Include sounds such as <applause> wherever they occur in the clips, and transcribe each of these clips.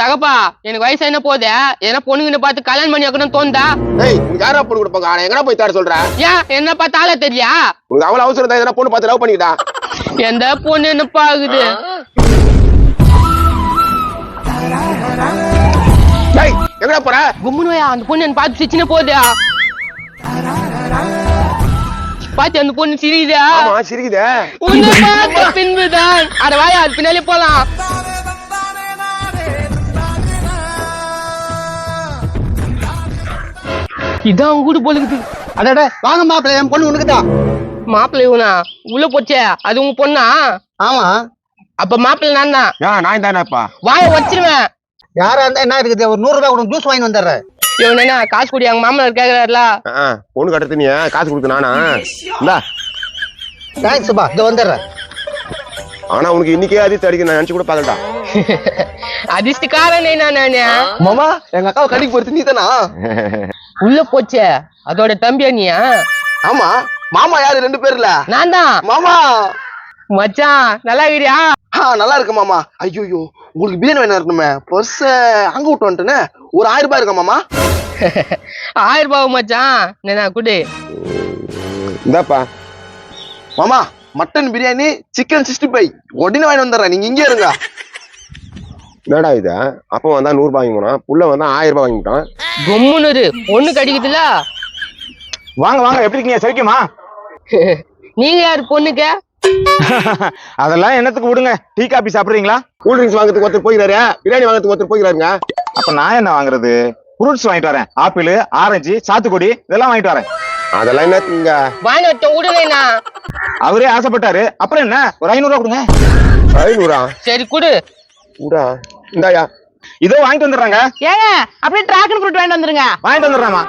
தகப்பா எனக்கு வயசு என்ன போகுது? எதனா பொண்ணுங்க பார்த்து கல்யாணம் பண்ணி வைக்கணும்னு தோணுதா? ஏய் யாரா பொண்ணு கொடுப்பாங்க ஆனா எங்கடா போய் தேட சொல்ற? ஏன் என்ன பார்த்தா ஆளே தெரியலையா உனக்கு அவ்வளவு அவசரம் தான் எதனா பொண்ணு பார்த்து லவ் பண்ணிக்கிட்டா? எந்த பொண்ணு என்ன பாக்குது ஏய் எங்கடா போற? கும்முனுயா அந்த பொண்ணு என்ன பார்த்து சின்ன போகுது? பாத்து அந்த பொண்ணு சிரிக்குதா? ஆமா சிரிக்குதே. உன்னை பார்த்த பின்புதான். அட வாயா அது பின்னாலே போலாம். இதான் உங்க வீடு போலுக்குது அடடே வாங்க மாப்பிள்ள என் பொண்ணு உனக்கு தான் மாப்பிள்ளை இவனா? உள்ள போச்சே அது உங்க பொண்ணா? ஆமா. அப்ப மாப்பிள்ளை நான் தான் நான் தானேப்பா வாய வச்சிருவேன். யாரா இருந்தா என்ன இருக்குது? ஒரு நூறு ரூபாய் கொடுங்க ஜூஸ் வாங்கி வந்துடுறேன். இவன் என்ன காசு கொடி எங்க மாமனார் கேக்குறாருல. பொண்ணு கட்டுறது நீ காசு கொடுத்து நானா? இந்தா. தேங்க்ஸ் பா இதோ வந்துடுறேன். ஆனா உனக்கு இன்னைக்கே அதிர்ஷ்டம் அடிக்க நான் நினைச்சு கூட பாக்கட்டா <laughs> அதிர்ஷ்டக்காரனே நான் நானு. மாமா எங்க அக்காவை கடிக்கு போறது நீ தானா <laughs> உள்ள போச்சே. அதோட தம்பியா நீயா ஆமா. மாமா யாரு? ரெண்டு பேர்ல. நான் தான் மாமா. மச்சான் நல்லா இருக்கிறியா ஆ நல்லா இருக்கு மாமா. ஐயோ உங்களுக்கு பிரியாணி வேணும் இருக்கணுமே பர்ஸ் அங்க விட்டு வந்துட்டேனே. ஒரு ஆயிரம் ரூபாய் இருக்கா மாமா? <laughs> ஆயிரம் ரூபாய் மச்சான். என்ன குடு. இந்தாப்பா. மாமா mutton biryani chicken sixty five. உடனே வாங்கி வந்துடுறேன். நீங்க இங்கே இருங்க. என்னடா இது? அப்பா வந்தா நூறு ரூபாய் வாங்கி போனான் புள்ள வந்தா ஆயிரம் ரூபாய் வாங்கிட்டான். கும்முன்னு பொண்ணு கடிக்குதுல வாங்க வாங்க. எப்படி இருக்கீங்க? சரிக்குமா <laughs> நீங்க யாரு பொண்ணுக்கு? <laughs> அதெல்லாம் என்னத்துக்கு விடுங்க. டீ காபி சாப்பிடுறீங்களா? கூல் ட்ரிங்க்ஸ் வாங்குறதுக்கு ஒருத்தர் போயிறாரு பிரியாணி வாங்குறதுக்கு ஒருத்தர் போயிறாருங்க அப்ப நான் என்ன வாங்குறது? ஃப்ரூட்ஸ் வாங்கிட்டு வரேன். ஆப்பிள் ஆரஞ்சு சாத்துக்குடி இதெல்லாம் வாங்கிட்டு வரேன். அதெல்லாம் என்னத்துங்க வாங்கி வச்ச விடுவேண்ணா அவரே ஆசைப்பட்டாரு. அப்புறம் என்ன? ஒரு ஐநூறு ரூபா கொடுங்க. ஐநூறா? சரி குடு. ஊடா இந்தாயா. இதோ வாங்கிட்டு வந்துடுறாங்க. ஏங்க அப்படியே டிராகன் ஃப்ரூட் வாங்கிட்டு வந்துருங்க. வாங்கிட்டு வந்துடுறாமா?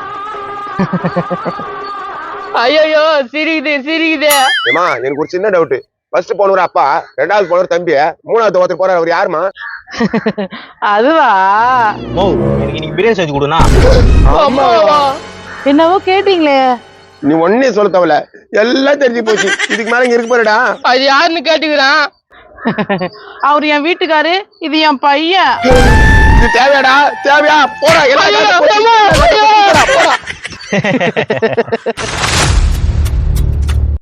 ஐயோ சிரிக்குது சிரிக்குது. ஏமா எனக்கு ஒரு சின்ன டவுட் ஃபர்ஸ்ட் போனவர் அப்பா ரெண்டாவது போனவர் தம்பி மூணாவது ஒருத்தர் போறாரு அவர் யாருமா அதுவா? ஓ எனக்கு இன்னைக்கு பிரியாணி செஞ்சு கொடுனா என்னவோ கேட்டீங்களே. நீ ஒன்னே சொல்ல தேவையில்ல. எல்லாம் தெரிஞ்சு போச்சு. இதுக்கு மேல இங்க இருக்கு பாருடா அது யாருன்னு கேட்டுக்கிறான் <laughs> அவர் என் வீட்டுக்காரு இது என் பையன். இது தேவையாடா? தேவையா? போடா எல்லாம் போடா. <laughs>